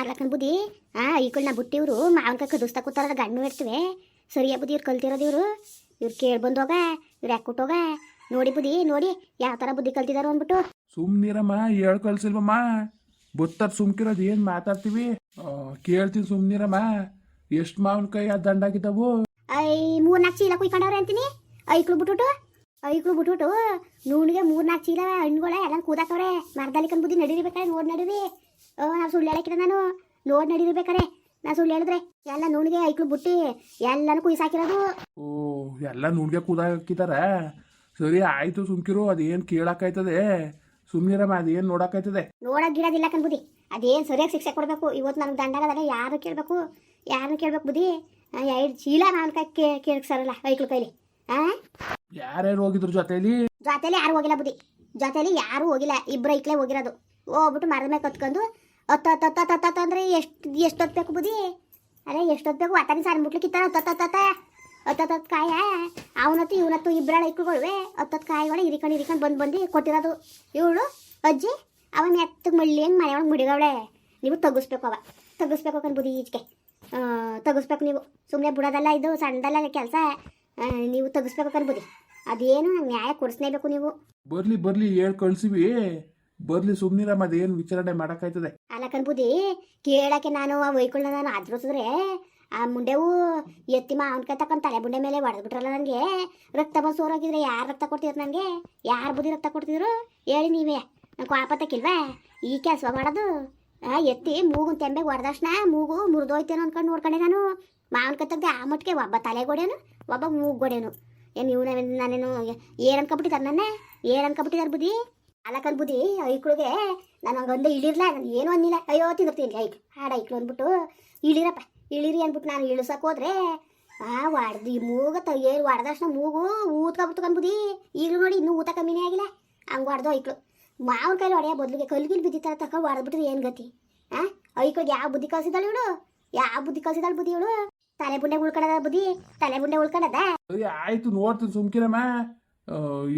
ಅರ್ಲಕ್ಕನ್ ಬುದ್ಧಿ? ಆ ಬುಟ್ಟಿ ಬುಟ್ಟಿವ್ರು ಮಾವನ್ಕಾಯಿ ಕದಿಸ್ತಾ ಕೂತಾರ ಗಣ್ಣು ಇಡ್ತೀವಿ ಸರಿಯಾ ಬುದ್ಧಿ ಇವ್ರು ಕಲ್ತಿರೋದು ಇವರು. ಇವ್ರು ಕೇಳಿ ಬಂದೋಗ ಇವ್ರು ಕೊಟ್ಟೋಗ ನೋಡಿ ಬುದ್ಧಿ ನೋಡಿ ಯಾವ ಥರ ಬುದ್ಧಿ ಕಲ್ತಿದಾರೋ ಅಂದ್ಬಿಟ್ಟು ಸುಮ್ನಿರಮ್ಮ ಹೇಳ್ ಕಲ್ಸಿಲ್ವಮ್ಮ ಬುತ್ತರ್ ಸುಮ್ಕಿರೋದು ಏನು ಮಾತಾಡ್ತೀವಿ? ಕೇಳ್ತೀನಿ ಸುಮ್ನಿರಮ್ಮ ಎಷ್ಟು ಮಾವಿನಕಾಯಿ ಆ ದಂಡಾಗಿದ್ದಾವು? ಐ ಮೂರ್ನಾಲ್ಕು ಚೀಲ ಕುಯ್ಕೊಂಡವ್ರೆ ಅಂತೀನಿ. ಐಕ್ಳು ಬಿಟ್ಬಿಟ್ಟು ಐಕ್ಳು ಬಿಟ್ಬಿಟ್ಟು ಮೂರು ನಾಲ್ಕು ಚೀಲ ಹಣ್ಣುಗಳ ಎಲ್ಲ ಕೂದಾಕವ್ರೆ. ಮರದಲ್ಲಿ ಕಂದ್ ಬುದ್ಧಿ ನಡೀರಿಬೇಕಾರೆ ನೋಡಿ ನಡೀರಿ. ನಾವು ಸುಳ್ಳು ಹೇಳಕ್ಕಿರ ನಾನು. ನೋಡಿ ನಡೀರ್ಬೇಕಾರೆ. ನಾ ಸುಳ್ಳು ಹೇಳಿದ್ರೆ ಎಲ್ಲ ನೂನಿಗೆ ಐಕ್ಳು ಬುಟ್ಟಿ ಎಲ್ಲನೂ ಕುಯ್ಸಾಕಿರೋದು ಓ ಎಲ್ಲ ನುಣ್ಗೆ ಕೂದಾಕಿದಾರ? ಸರಿ ಆಯ್ತು ಸುಮ್ಕಿರು ಅದೇನು ಕೇಳಕ್ಕಾಯ್ತದೆ ಸುಮ್ನಿರಮ್ಮ ಅದೇನ್ ನೋಡಕ್ಕಾಯ್ತದೆ ನೋಡಕ್ ಗಿಡದಿಲ್ಲ ಕಣ್ ಬುದಿ ಅದೇನು ಸರಿಯಾಗಿ ಶಿಕ್ಷೆ ಕೊಡಬೇಕು? ಇವತ್ತು ನನಗೆ ದಂಡಾಗದಾಗ ಯಾರು ಕೇಳಬೇಕು? ಯಾರು ಕೇಳ್ಬೇಕು ಬುದ್ಧಿ ಎರಡು ಚೀಲ ಮಾವಿನಕಾಯಿ ಕೇ ಸರಲ್ಲ ಐಕ್ಳು ಕೈಲಿ. ಆ? ಯಾರ್ಯಾರು ಹೋಗಿದ್ರು ಜೊತೆಲಿ? ಜೊತೆಲಿ ಯಾರು ಹೋಗಿಲ್ಲ ಬುದಿ ಜೊತೆಲಿ ಯಾರು ಹೋಗಿಲ್ಲ. ಇಬ್ಬರ ಐಕ್ಲೆ ಹೋಗಿರೋದು. ಹೋಗ್ಬಿಟ್ಟು ಮರದ ಮೇಲೆ ಕತ್ಕೊಂಡು ಹತ್ತು ಅಂದ್ರೆ ಎಷ್ಟು ಎಷ್ಟು ಹೊತ್ತು ಬುದಿ ಅರೆ, ಎಷ್ಟು ಹೊತ್ತು ವಾತಾವರಣ ಸಣ್ಣ ಮುಟ್ಲಿಕ್ಕಿತ್ತಾರ ಹತ್ತು ಅತ್ತ ಕಾಯ. ಅವನತ್ತು, ಇವನತ್ತು ಇಬ್ಬರ ಇಕ್ಕುಗಳುವೆ ಅತ್ತತ್ ಕಾಯಿಗಳು ಇರಿಕೊಂಡು ಇರಿಕೊಂಡು ಬಂದು ಬಂದು ಕೊಟ್ಟಿರೋದು. ಇವಳು, ಅಜ್ಜಿ, ಅವ ಮೆತ್ತಗೆ ಮಳ್ಳಿ ಹಂಗೆ ಮನೆ ಮುಡಿಗವಳೆ ನೀವು ತಗ್ಗಿಸ್ಬೇಕು ಅವ. ತಗ್ಗಿಸ್ಬೇಕು ಕಣ್ ಬುದ್ಧಿ ಈಚೆಗೆ ತಗಿಸ್ಬೇಕು ನೀವು. ಸುಮ್ಮನೆ ಬಿಡೋದಲ್ಲ ಇದು, ಸಣ್ಣದಲ್ಲ ಕೆಲಸ. ನೀವು ತಗಿಸ್ಬೇಕು ಅನ್ಬುದಿ ಅದೇನು ನ್ಯಾಯ ಕೊಡಿಸ್ಲೇಬೇಕು ನೀವು. ಬರ್ಲಿ ಬರ್ಲಿ, ಹೇಳ್ ಕಳ್ಸಿವಿ. ಬರ್ಲಿ ಸುಮ್ನಿರಮ್ಮ ಅದೇನು ವಿಚಾರಣೆ ಮಾಡಕ್ಕಾಯ್ತದೆ? ಅಲ್ಲ ಬುದ್ಧಿ, ಕೇಳಕ್ಕೆ ನಾನು ಆ ವೈಕುಳ್ನ ನಾನು ಅದ್ರಸಿದ್ರೆ ಆ ಮುಂಡೆವು ಎತ್ತಿ ಮಾವನ್ಕಾಯಿ ತಕೊಂಡ್ ತಲೆ ಬುಂಡೆ ಮೇಲೆ ಹೊಡೆದ್ಬಿಟ್ರಲ್ಲ ನನಗೆ ರಕ್ತ ಬಂದು ಸೋರಾಗಿದ್ರೆ ಯಾರು ರಕ್ತ ಕೊಡ್ತಿದ್ರು ನನಗೆ ಯಾರು ಬುದ್ಧಿ ರಕ್ತ ಕೊಡ್ತಿದ್ರು? ಹೇಳಿ ನೀವೇ. ನಂಗೆ ಕೋಪತ್ತಕ್ಕಿಲ್ವಾ ಈ ಕೆಲಸ ಮಾಡೋದು. ಎತ್ತಿ ಮೂಗು ತೆಂಬೆಗೆ ಹೊಡೆದಕ್ಷಣ ಮೂಗು ಮುರಿದೋಯ್ತೇನೋ ಅನ್ಕೊಂಡು ನೋಡ್ಕೊಂಡೆ ನಾನು. ಮಾವನ್ ತೆಗ್ದೆ ಆ ಮಟ್ಟಿಗೆ ಒಬ್ಬ ತಲೆ ಗೋಡೇನು, ಒಬ್ಬ ಮೂಗು ಗೋಡೇನು. ಏನು ನೀವು ನಾನೇನು ಏನು ಅನ್ಕೊಬಿಟ್ಟಿದ್ದಾರೆ ನನ್ನ? ಏನು ಅನ್ಕೊಬಿಟ್ಟಿದ್ದಾರೆ ಬುದ್ಧಿ? ಅಲ್ಲಕನ್ ಬುದ್ಧಿ ಐಕ್ಳಿಗೆ ನಾನು ಹಂಗಂದು ಇಳಿರ್ಲ, ನಾನು ಏನೂ ಅನ್ನಿಲ್ಲ. ಅಯ್ಯೋ, ತಿಂದಿರ್ತೀನಿ. ಐಕ್ ಹಾಡ ಐಕ್ಳು ಅಂದ್ಬಿಟ್ಟು ಇಳಿರಪ್ಪ, ಇಳಿರಿ ಅಂದ್ಬಿಟ್ಟು ನಾನು ಇಳಿಸಕ್ ಹೋದ್ರೆ, ಆ ಹೊಡ್ದು ಈ ಮೂಗ ಏನು ಹೊಡೆದಷ್ಟು ಮೂಗು ಊದ್ಕೊಬಿಟ್ಟು ಕಂದ್ಬುದಿ ಈಗಲೂ ನೋಡಿ ಇನ್ನೂ ಊತ ಕಮ್ಮಿನೇ ಆಗಿಲ್ಲ. ಹಂಗೆ ಹೊಡ್ದು ಐಕ್ಳು ಮಾವಿನ ಕೈಲಿ ಹೊಡೆಯೋ ಬದಲಿಗೆ ಕಲ್ಗಿಲ್ ಬಿದ್ದಿತ್ತಾರ ತಕ ಹೊಡೆದ್ಬಿಟ್ರೆ ಏನು ಗತಿ? ಆ? ಐಕ್ಳಿಗೆ ಯಾವ ಬುದ್ಧಿ ಕಳ್ಸಿದಾಳು ಇವಳು? ಯಾವ ಬುದ್ಧಿ ಕಳ್ಸಿದಾಳು ಬುದ್ಧಿ ಇವಳು? ತಲೆ ಬುಂಡೆ ಉಳ್ಕೊಂಡದ ಬುದ್ಧಿ, ತಲೆ ಬುಂಡೆ ಉಳ್ಕೊಂಡದ ಆಯ್ತು, ನೋಡ್ತೀನಿ ಸುಮ್ಕಿರಮ್ಮ.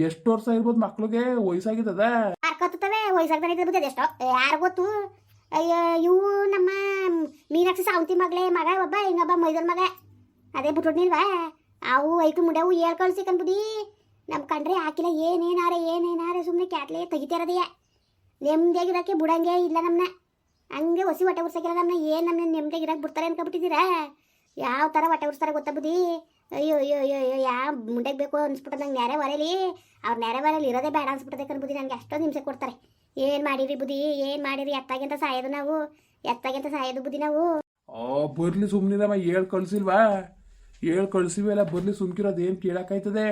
ಎಷ್ಟು ವರ್ಷ ಇರ್ಬೋದು ಮಕ್ಳಿಗೆ? ವಯಸ್ಸಾಗಿದ್ದದ? ಅರ್ಕೋತವೆ ವಯಸ್ಸಾಗ್ತಾನೆ ಇರ್ಬೋದು ಎಷ್ಟೋ. ಯಾರು ಗೊತ್ತು ಇವು ನಮ್ಮ ಮೀನಾಕ್ಷಿ ಸಾವಂತಿ ಮಗಳೇ, ಮಗ ಒಬ್ಬ, ಇನ್ನೊಬ್ಬ ಮೈದಾನ ಮಗ. ಅದೇ ಬಿಟ್ಬಿಡ್ನಿಲ್ವಾ ಅವು ಐಕು ಮುಂಡವು ಹೇಳ್ ಕಳ್ಸಿ ನಮ್ಮ ಕಂಡ್ರೆ ಹಾಕಿಲ್ಲ. ಏನೇನಾರೆ ಏನೇನಾರೆ ಸುಮ್ಮನೆ ಕ್ಯಾಟ್ಲೆ ತೆಗಿತಿರೋದೆಯಾ. ನೆಮ್ಮದಿಯಾಗಿರೋಕ್ಕೆ ಬಿಡಂಗೆ ಇಲ್ಲ ನಮ್ಮನ್ನ ಹಂಗೆ ಹೊಸಿ ಹೊಟ್ಟೆ ಉರ್ಸಕ್ಕಿಲ್ಲ ನಮ್ಮನ್ನ ಏನು ನಮ್ಮನ್ನ ನೆಮ್ಮದಿಯಾಗಿರೋಕೆ ಬಿಡ್ತಾರೆ ಅನ್ಕೊಬಿಟ್ಟಿದ್ದೀರಾ ಯಾವ ಥರ ಹೊಟ್ಟೆ ಉರ್ಸ್ತಾರೆ ಗೊತ್ತಾ ಬುದ್ಧಿ ಅಯ್ಯೋ ಅಯ್ಯೋ ಅಯ್ಯೋ ಅಯ್ಯೋ ಯಾ ಮುಂಡೆಗೆ ಬೇಕು ಅನ್ಸ್ಬಿಟ್ಟು ನಂಗೆ ನೆರೆ ಬರಲಿ. ಅವ್ರ ನೆರೆ ಬರಲಿ ಇರೋದೇ ಬೇಡ ಅನ್ಸ್ಬಿಡ್ತೈತೆ ಬುದ್ಧಿ ನನಗೆ ಅಷ್ಟೊಂದು ಹಿಂಸೆ ಕೊಡ್ತಾರೆ. ಏನು ಮಾಡಿರಿ ಬುದ್ಧಿ ಏನು ಮಾಡಿರಿ ಎತ್ತಾಗಿಂತ ಸಾಯೋದು ನಾವು ಎತ್ತಾಗಿಂತ ಸಾಯೋದು ಬುದ್ಧಿ ನಾವು. ಓ ಬರ್ಲಿ ಸುಮ್ನಿರಮ್ಮ ಹೇಳ್ ಕಳ್ಸಿಲ್ವಾ? ಹೇಳ್ ಕಳ್ಸಿವಿ ಅಲ್ಲ ಬರ್ಲಿ ಸುಮ್ಕಿರೋದು ಏನು ಕೇಳಕ್ಕಾಯ್ತದೆ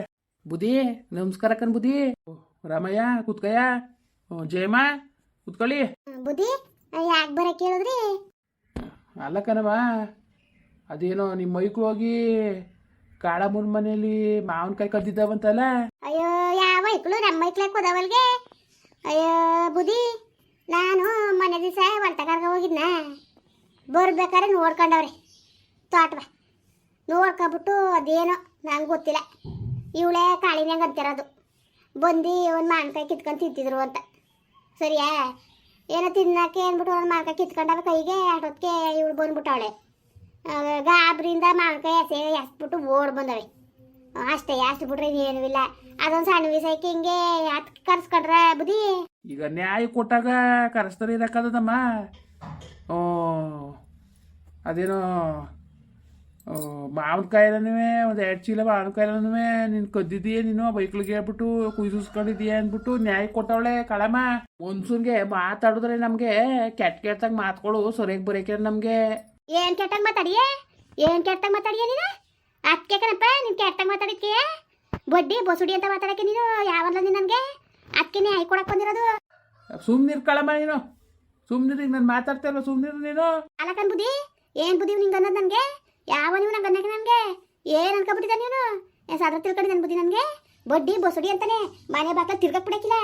ಬುದ್ಧಿ ನಮಸ್ಕಾರ ಕಣ್ ಬುದ್ಧಿ. ಓ, ರಾಮಯ್ಯ ಕುತ್ಕಯ್ಯ? ಓ, ಜಯಮ್ಮ ಕುತ್ಕೊಳ್ಳಿ. ಬುದ್ಧಿ ಯಾಕೆ ಬರಕ್ಕೆ ಹೇಳಿದ್ರಿ ಅಲ್ಲ ಕಣವ ಅದೇನೋ ನಿಮ್ಮ ಮೈಕ್ ಹೋಗಿ ಕಾಳಮ್ಮನ ಮನೇಲಿ ಮಾವಿನಕಾಯಿ ಕದ್ದಿದ್ದಾವಂತಲ್ಲ? ಅಯ್ಯೋ, ಯಾವ ಐಕ್ಳು ನಮ್ಮ ಐಕ್ಲಕ್ಕೆ ಹೋದವಲ್ಗೆ ಅಯ್ಯೋ ಬುದಿ ನಾನು ಮನೆ ದಿವಸ ಹೊಲ್ತಗಾರ್ಗ ಹೋಗಿದ್ನ. ಬರ್ಬೇಕಾದ್ರೆ ನೋಡ್ಕೊಂಡವ್ರೆ. ತೋಟವ ನೋಡ್ಕೊಬಿಟ್ಟು ಅದೇನೋ, ನಂಗೆ ಗೊತ್ತಿಲ್ಲ. ಇವಳೇ ಕಾಳಿನಾಗ ಅಂತಿರೋದು. ಬಂದು ಒಂದು ಮಾವಿನಕಾಯಿ ಕಿತ್ಕೊಂಡು ತಿಂತಿದ್ರು ಅಂತ. ಸರಿಯಾ? ಏನೋ ತಿನ್ನಕ್ಕೆ ಅಂದ್ಬಿಟ್ಟು ಒಂದು ಮಾವಿನಕಾಯಿ ಕಿತ್ಕೊಂಡವ ಕೈಗೆ ಅಷ್ಟೊತ್ತಿಗೆ ಇವಳು ಬಂದ್ಬಿಟ್ಟವಳೆ. ಗಾಬ್ರಿಂದ ಮಾವಿನಕಾಯಿ ಎಸೆ ಎಸ್ಬಿಟ್ಟು ಓಡ್ ಬಂದವೆ. ಅಷ್ಟೇ, ಅಷ್ಟು ಬಿಟ್ರೆ ಏನೂ ಇಲ್ಲ. ಅದೊಂದು ಸಣ್ಣ ವಿಷಯಕ್ಕೆ ಹಿಂಗೆ ಹತ್ ಕರ್ಸ್ಕೊಂಡ್ರ ಬುದ್ಧಿ? ಈಗ ನ್ಯಾಯ ಕೊಟ್ಟಾಗ ಕರೆಸ್ತಾರೆ ಇರಕ್ಕದಮ್ಮ ಓ, ಅದೇನೋ ಮಾವಿನಕಾಯಿಲೂ ಒಂದು ಎರಡು ಚೀಲ ಮಾವಿನಕಾಯಿಲೂ ನೀನು ಕದ್ದಿದ್ದೀಯ ನೀನು ಬೈಕ್ಳಿಗೆ ಹೇಳ್ಬಿಟ್ಟು ಕುಯ್ದಿಸ್ಕೊಂಡಿದ್ದೀಯ ಅಂದ್ಬಿಟ್ಟು ನ್ಯಾಯ ಕೊಟ್ಟವಳೆ ಕಳಮ್ಮ. ಮನ್ಸೂನ್ಗೆ ಮಾತಾಡಿದ್ರೆ ನಮಗೆ ಕೆಟ್ಟ ಕೆಟ್ಟದಾಗ ಮಾತುಗಳು ಸರಿಯಾಗಿ ಬರೋಕೆ ನಮಗೆ. ಏನ್ ಕೆಟ್ಟಂಗ್ ಮಾತಾಡಿಯೇ? ಏನ್ ಕೆಟ್ಟಂಗ್ ಮಾತಾಡಿಯ ನೀನು? ಅದಕ್ಕೆ ಕಣಪ್ಪ ನಿನ್ ಕೆಟ್ಟಂಗ್ ಮಾತಾಡಿದ್ಕೆ? ಬಡ್ಡಿ ಬಸುಡಿ ಅಂತ ಮಾತಾಡಕ್ಕೆ ನೀನು ಯಾವಲ್ಲ ನೀನು ನನಗೆ? ಅದಕ್ಕೆ ಹೈ ಕೊಡಕ್ ಬಂದಿರೋದು. ಸುಮ್ಮನಿರ್ ಕಳಮ್ಮ ನೀನು. ಸುಮ್ಮನಿರಿ ನಾನು ಮಾತಾಡ್ತಾ ಸುಮ್ನಿರ್ ಸುಮ್ಮನಿರು ನೀನು. ಅಲ್ಲ ಕಣ್ ಬುದ್ಧಿ ಏನ್ ಬುದ್ಧಿ ನಿಂಗೆ ಅನ್ನೋದು ನನಗೆ? ಯಾವ ನೀವು ನಂಗೆ ಅನ್ನಕ್ಕೆ ನನಗೆ? ಏನ್ ಅನ್ಕೊಬಿಟ್ಟಿದ್ದ ನೀನು? ಸಾದ್ರ ತಿಳ್ಕೊಂಡು ನನ್ ಬುದ್ಧಿ ನನಗೆ. ಬಡ್ಡಿ ಬಸುಡಿ ಅಂತಾನೆ ಮನೆ ಬಾಕಲ್ ತಿರ್ಗಕ್ ಬಿಡಕ್ಕಿಲ್ಲ.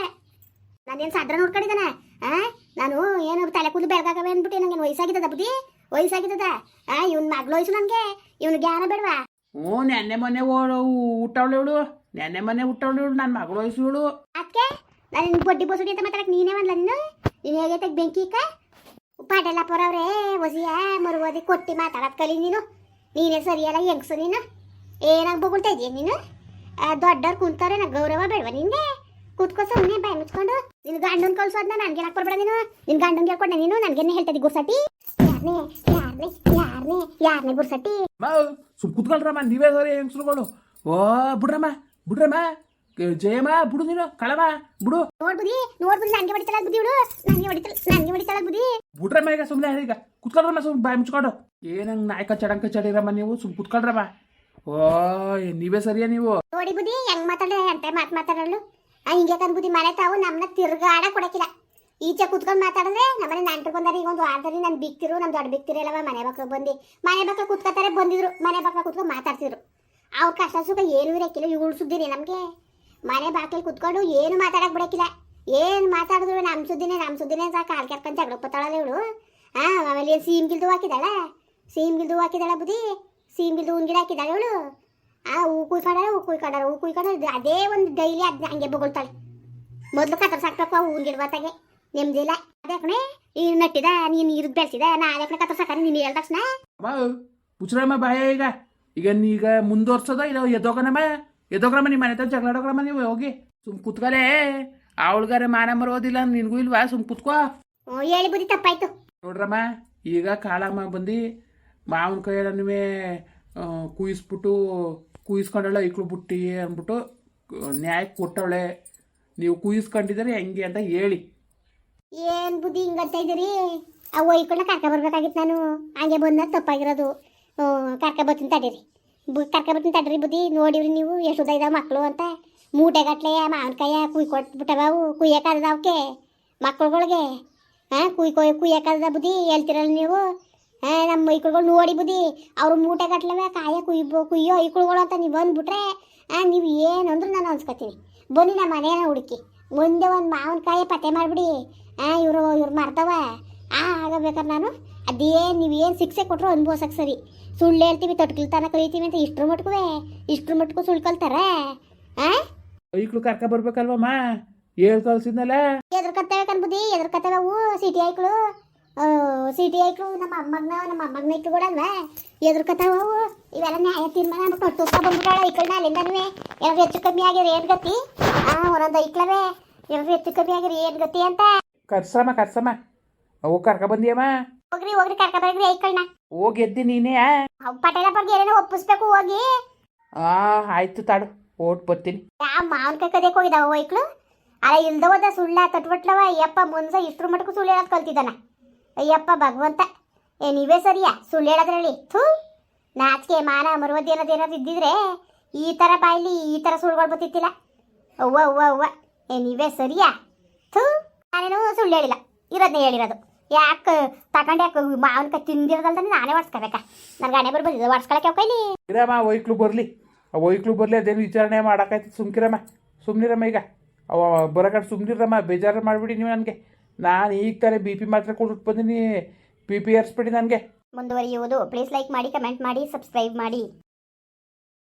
ನಾನೇನು ಸಾದ್ರ ನೋಡ್ಕೊಂಡಿದ್ದಾನೆ ಆ? ನಾನು ಏನು ತಲೆ ಕೂದಲು ಬೆಳಗಾಗವೆ ಅಂದ್ಬಿಟ್ಟು ನನಗೆ ವಯಸ್ಸಾಗಿದ್ದದ ಬುದ್ಧಿ? ವಯಸ್ಸಾಗಿದ್ದದ? ಆ ಇವ್ನ ಮಗ್ಳು ವಯಸ್ಸು ನನಗೆ. ಇವ್ನ ಜ್ಞಾನ ಬೇಡವಾ? ಹ್ಞೂ ನೆನ್ನೆ ಮೊನ್ನೆ ಓ ಹುಟ್ಟವಳು ಇವಳು. ನೆನ್ನೆ ಮೊನ್ನೆ ಹುಟ್ಟವಳು ಇವಳು ನನ್ನ ಮಗಳು ವಯಸ್ಸು ಇವಳು. ಅದಕ್ಕೆ ನಾನು ಬಡ್ಡಿ ಬಸುಡಿ ಅಂತ ಮಾತಾಡಕ್ ನೀನೇ ಬಂದ್ಲ ನೀನು? ನೀನು ಹೇಗೆ ತೆಗ್ ಬೆಂಕಿ ಇಕ್ಕ ಪಾಟೆಲ್ಲಪ್ಪರ ಅವ್ರೆ ಒಸಿಯ ಮರುವದಿ ಕೊಟ್ಟಿ ಮಾತಾಡೋದ್ ಕಲಿ ನೀನು. ನೀನೇ ಸರಿಯಲ್ಲ ಹೆಂಗ್ಸು ನೀನು? ಏನಾಗ ಬೊಗಳ್ತಾ ಇದೀಯ ನೀನು? ದೊಡ್ಡವ್ರು ಕುಂತಾರೆ ನಾ ಗೌರವ ಬೇಡವ ನಿಂಗೆ ಕೂತ್ಕೋ ಸುಮ್ಮನೆ ಬಾಯ್ ಮುಚ್ಕೊಂಡು. ನಿನ್ ಗಂಡನ್ ಕಳ್ಸೋದ್ನ ನನ್ಗೆ ಹೇಳಕ್ ಬರ್ಬೇಡ ನೀನು. ನಿನ್ ಗಂಡನ್ ಹೇಳ್ಕೊಂಡೆ ನೀನು? ನನ್ಗೇನೆ ಹೇಳ್ತದಿ ಗುರ್ಸಟಿ ಯಾರನೇ ಯಾರನೇ ಯಾರನೇ ಯಾರನೇ ಗುರ್ಸಟಿ ಮಾ ಸುಮ್ ಕುತ್ಕೊಳ್ರಮ್ಮ ನೀವೇ ಸರಿ ಹೆಂಗಸ್ರುಗಳು ಓ ಬಿಡ್ರಮ್ಮ ಬಿಡ್ರಮ್ಮ ಕ- ಜಯಮ್ಮ ಬಿಡು ನೀನು ಕಳಮ್ಮ ಬಿಡು ನೋಡ್ಬುದಿ ನೋಡ್ಬುದಿ ನನ್ಗೆ ಹೊಡಿತಾಳ ಬುದ್ಧಿ ಬಿಡು ನನ್ಗೆ ಹೊಡಿತಾಳ ನನ್ಗೆ ಹೊಡಿತಾಳ ಬುದ್ಧಿ ಬಿಡ್ರಮ್ಮ ಈಗ ಸುಮ್ಮನೆ ಈಗ ಕುತ್ಕೊಳ್ರಮ್ಮ ಸುಮ್ ಬಾಯ್ ಮುಚ್ಕೊಂಡು ಏನಂಗ್ ನಾಯ್ಕ ಚಡಂಕ ಚಡಿರಮ್ಮ ನೀವು ಸುಮ್ ಕುತ್ಕೊಳ್ರಮ್ಮ ಓ ಏ, ನೀವೇ ಸರಿಯಾ ನೀವು ನೋಡಿ ಬುದ್ಧಿ ಹೆಂಗ್ ಮಾತಾಡ ಅಂತ ಮಾತ್ ಮಾತಾಡಲು ಆ ಹಿಂಗೆ ಕಂದ್ ಬುದ್ಧಿ ಮನೆ ತಾವು ನಮ್ಮನ್ನ ತಿರ್ಗಾಡ ಕೊಡಕಿಲ್ಲ ಈಚೆ ಕುತ್ಕೊಂಡು ಮಾತಾಡಿದ್ರೆ ನಮ್ಮನೆ ನೆಂಟ್ರು ಬಂದಾರ, ಈಗ ಒಂದು ವಾರದಲ್ಲಿ ನನ್ ಬಿಕ್ತಿರು ನಮ್ಮ ದೊಡ್ಡ ಬಿಕ್ತಿರಲ್ಲವ ಮನೆ ಬಕ್ಕ ಬಂದು. ಮನೆ ಬಕ್ಕ ಕುತ್ಕೋತಾರೆ ಬಂದಿದ್ರು. ಮನೆ ಬಕ್ಕ ಕುತ್ಕೊಂಡು ಮಾತಾಡ್ತಿದ್ರು. ಅವ್ರ ಕಷ್ಟ ಸುಖ ಏನು ಇರಕ್ಕಿಲ್ಲ, ಇವಳು ಸುದ್ದಿನೇ ನಮಗೆ. ಮನೆ ಬಾಕಲ್ಲಿ ಕುತ್ಕೊಂಡು ಏನು ಮಾತಾಡಕ್ಕೆ ಬಿಡಕ್ಕಿಲ್ಲ. ಏನು ಮಾತಾಡಿದ್ರು ನಮ್ಮ ಸುದ್ದಿನೇ ನಮ್ಮ ಸುದ್ದಿನೇ ಸಾಕು. ಕಾಲ್ ಕೆರ್ಕೊಂಡು ಜಗಳ ಪತ್ತಾಳಲ್ಲ ಇವಳು. ಹಾಂ ಆಮೇಲೆ ಏನ್ ಸೀಮ್ ಗಿಲ್ದು ಹಾಕಿದಾಳ ಸೀಮ್ ಗಿಲ್ದು ಹಾಕಿದಾಳ ಬುದ್ಧಿ? ಸೀಮ್ ಗಿಲ್ದು ಗಿಡ ಹಾಕಿದಾಳೆ ಇವಳು? ಆ, ಹೂ ಕುಯ್ಕೊಂಡಾರ ಹೂ ಕುಯ್ಕೊಂಡಾರ ಹೂ ಕುಯ್ಕೊಂಡ್ರೆ ಅದೇ ಒಂದು ಡೈಲಿ ಅದು ಹಂಗೆ ಬೊಗಳ್ತಾಳೆ. ಮೊದಲು ಆ ಹೂನ್ ಗಿಡ ಗಿಡಬತ್ತಾಗೆ ನೆಮ್ಮದಿಲ್ಲ ಅದೇ ಕಣೆ ಈ ನಟ್ಟಿದ ನೀನು ಇರ್ದು ಬೆಳೆಸಿದ ನಾ ಅದೇ ಕಣೆ ಸಾಕ ನೀನು ಹೇಳ್ದ ತಕ್ಷಣ ಹುಚ್ಚರಮ್ಮ ಬಾಯ ಈಗ. ಈಗ ನೀಗ ಮುಂದುವರ್ಸೋದ ಇಲ್ಲ ಎದೋಗನಮ್ಮ ಎದೋಗ್ರಮ್ಮ ನಿಮ್ಮ ಮನೆ ಜಗಳ ಆಡೋಗ್ರಮ್ಮ ನೀವು? ಹೋಗಿ ಸುಮ್ ಕುತ್ಕಲೇ. ಅವಳಿಗಾರೆ ಮಾನ ಮರೋದಿಲ್ಲ ನಿನ್ಗೂ ಇಲ್ವಾ? ಸುಮ್ ಕುತ್ಕೋ. ಹೇಳಿ ಬುದ್ಧಿ ತಪ್ಪಾಯ್ತು. ನೋಡ್ರಮ್ಮ ಈಗ ಕಾಳಮ್ಮ ಬಂದು ಮಾವನ ಕೈಯಲ್ಲೂ ಕುಯಿಸ್ಬಿಟ್ಟು ಕುಯಿಸ್ಕೊಂಡಳ ಇಕ್ಳು ಬುಟ್ಟಿ ಅಂದ್ಬಿಟ್ಟು ನ್ಯಾಯ ಕೊಟ್ಟವಳೆ. ನೀವು ಕುಯಿಸ್ಕೊಂಡಿದ್ರೆ ಹೆಂಗೆ ಅಂತ ಹೇಳಿ. ಏನ್ ಬುದ್ಧಿ ಹಿಂಗಂತ ಇದ್ದೀರಿ? ಆ ಒಯ್ಕೊಂಡ ಕರ್ಕ ಬರ್ಬೇಕಾಗಿತ್ತು ನಾನು. ಹಂಗೆ ಬಂದ ತಪ್ಪಾಗಿರೋದು. ಕರ್ಕ ಬರ್ತೀನಿ ತಡೀರಿ. ಬು, ಕರ್ಕ ಬರ್ತೀನಿ ತಡೀರಿ ಬುದ್ಧಿ. ನೋಡಿವ್ರಿ ನೀವು ಎಷ್ಟು ಇದಾವ ಮಕ್ಕಳು ಅಂತ. ಮೂಟೆ ಮೂಟೆಗಟ್ಲೆ, ಮಾವಿನಕಾಯ ಕುಯ್ ಕೊಟ್ಬಿಟ್ಟವು ಕುಯ್ಯಕ್ಕದ ಅವಕ್ಕೆ ಮಕ್ಳುಗಳಿಗೆ. ಹಾಂ ಕುಯ್ ಕೊಯ್ ಕುಯ್ಯಕ್ಕದ ಬುದ್ಧಿ, ಹೇಳ್ತಿರಲ್ಲ ನೀವು. ಹಾಂ, ನಮ್ಮ ಮೈಕ್ಳುಗಳು ನೋಡಿ ಬುದ್ಧಿ. ಅವ್ರು ಮೂಟೆಗಟ್ಲೆವೆ ಕಾಯ ಕುಯ್ ಕುಯ್ಯೋ ಐಕುಳುಗಳು ಅಂತ ನೀವು ಬಂದ್ಬಿಟ್ರೆ ಹಾಂ ನೀವು ಏನು ಅಂದ್ರೂ ನಾನು ಅನ್ಸ್ಕೊತೀನಿ. ಬನ್ನಿ ನಮ್ಮ ಮನೇನ ಹುಡುಕಿ. ಮುಂದೆ ಒಂದು ಮಾವಿನಕಾಯಿ ಪತ್ತೆ ಮಾಡಿಬಿಡಿ. ಆ ಇವರು ಇವ್ರು ಮಾಡ್ತಾವ ಆ ಆಗಬೇಕಾದ್ರೆ ನಾನು ಅದೇ ನೀವು ಏನು ಶಿಕ್ಷೆ ಕೊಟ್ಟರು ಅನುಭವಿಸಕ್ಕೆ ಸರಿ. ಸುಳ್ಳು ಹೇಳ್ತೀವಿ ತೊಟ್ಕಿಲ್ ತನಕ ಕಲಿತೀವಿ ಅಂತ ಇಷ್ಟ್ರ ಮಟ್ಕುವೆ. ಇಷ್ಟ್ರ ಮಟ್ಕು ಸುಳ್ಳು ಕಲ್ತಾರ? ಆ? ಐಕ್ಳು ಕರ್ಕ ಬರ್ಬೇಕಲ್ವಮ್ಮ ಹೇಳ್ ಕಳ್ಸಿದ್ನಲ್ಲ ಎದ್ರಕತ್ತೇವೆ ಕನ್ಬುದಿ ಎದ್ರಕತ್ತೇವೆ ಅವು ಸಿಟಿ ಐಕ್ಳು. ಸಿಟಿ ಐಕ್ಳು ನಮ್ಮ ಅಮ್ಮಗ್ನ ನಮ್ಮ ಅಮ್ಮಗ್ನ ಐಕ್ಳು ಕೂಡ ಅಲ್ವಾ? ಎದ್ರಕತ್ತಾವ ಅವು. ಇವೆಲ್ಲ ನ್ಯಾಯ ತೀರ್ಮಾನ ಕಟ್ಟುತ್ತಾ ಬಂದ್ಬಿಟ್ಟಾಳ ಐಕ್ಳನ್ನ ಅಲ್ಲಿಂದನೂ ಎರಡು ಹೆಚ್ಚು ಕಮ್ಮಿ ಆಗಿರೋ ಏನ್ ಗತಿ? ಆ ಒಂದೊಂದು ಐಕ್ಳವೆ. ಎರಡು ಹೆಚ್ಚು ಕಮ್ಮಿ ಆಗಿರೋ ಏನ್ ಗತಿ ಅಂತ? ಕರ್ಸಮ್ಮ ಕರ್ಸಮ್ಮ. ಅವು ಕರ್ಕ ಬಂದಿಯಮ್ಮ ಹೋಗ್ರಿ ಹೋಗ್ರಿ ಕರ್ಕ ಬರ್ರಿ ಐಕಳ್ನ ಹೋಗಿ ಎದ್ದಿ ನೀನೇ ಪಟೇಲ ಬಗ್ಗೆ ಏನೇನೋ ಒಪ್ಪಿಸ್ಬೇಕು ಹೋಗಿ. ಆ ಆಯ್ತು ತಾಡು ಓಟ್ ಬರ್ತೀನಿ. ಯಾ ಮಾವಿನಕಾಯಿ ಕದಕ್ಕೆ ಹೋಗಿದಾವ ವೈಕ್ಳು ಅಲ್ಲ ಇಲ್ದ ಹೋದ ಸುಳ್ಳ ತಟ್ಬಿಟ್ಲವ ಅಯ್ಯಪ್ಪ ಮುಂದೆ ಇಷ್ಟ್ರ ಮಟಕ್ಕೂ ಸುಳ್ಳು ಹೇಳೋದು ಕಲ್ತಿದ್ದಾನ. ಅಯ್ಯಪ್ಪ ಭಗವಂತ ಏ ನೀವೇ ಸರಿಯಾ? ಸುಳ್ಳು ಹೇಳೋದ್ರಲ್ಲಿ ಥೂ. ನಾಚಿಕೆ ಮಾನ ಮರುವದಿ ಅನ್ನೋದು ಏನಾದ್ರು ಇದ್ದಿದ್ರೆ ಈ ಥರ ಬಾಯ್ಲಿ ಈ ಥರ ಸುಳ್ಳುಗಳು ಬರ್ತಿತ್ತಿಲ್ಲ. ಅವ್ವ ಅವ್ವ ಅವ್ವ ಏ ನೀವೇ ಸರಿಯಾ? ಥೂ. ನಾನೇನು ಸುಳ್ಳು ಹೇಳಿಲ್ಲ. ಇರೋದನ್ನೇ ಹೇಳಿರೋದು. ಯಾಕೆ ತಗೊಂಡು ಯಾಕೆ ಮಾವಿನಕಾಯಿ ತಿಂದಿರೋದಲ್ಲ ನಾನೇ ಒಡ್ಸ್ಕೋಬೇಕಾ ನನಗೆ ಹಣೆ ಬರ್ಬೋದು ಒಡ್ಸ್ಕೊಳಕ್ಕೆ ಕೈಲಿ ಇರಮ್ಮ ವೈಕ್ಲು ಬರಲಿ. ಆ ವೈಕ್ಲು ಬರಲಿ ಅದೇನು ವಿಚಾರಣೆ ಮಾಡೋಕ್ಕಾಯ್ತು ಸುಮ್ಕಿರಮ್ಮ ಸುಮ್ಮನಿರಮ್ಮ ಈಗ. ಅವ ಬರೋಕಡೆ ಸುಮ್ಮನಿರಮ್ಮ ಬೇಜಾರು ಮಾಡಿಬಿಡಿ ನೀವು ನನಗೆ. ನಾನು ಈಗ ತಾನೇ ಬಿ ಪಿ ಮಾತ್ರ ಕೊಟ್ಟು ಬಂದಿನಿ. ಬಿ ಪಿ ಏರ್ಸ್ಬಿಡಿ ನನಗೆ. ಮುಂದುವರಿಯುವುದು. ಪ್ಲೀಸ್ ಲೈಕ್ ಮಾಡಿ ಕಮೆಂಟ್ ಮಾಡಿ ಸಬ್ಸ್ಕ್ರೈಬ್ ಮಾಡಿ.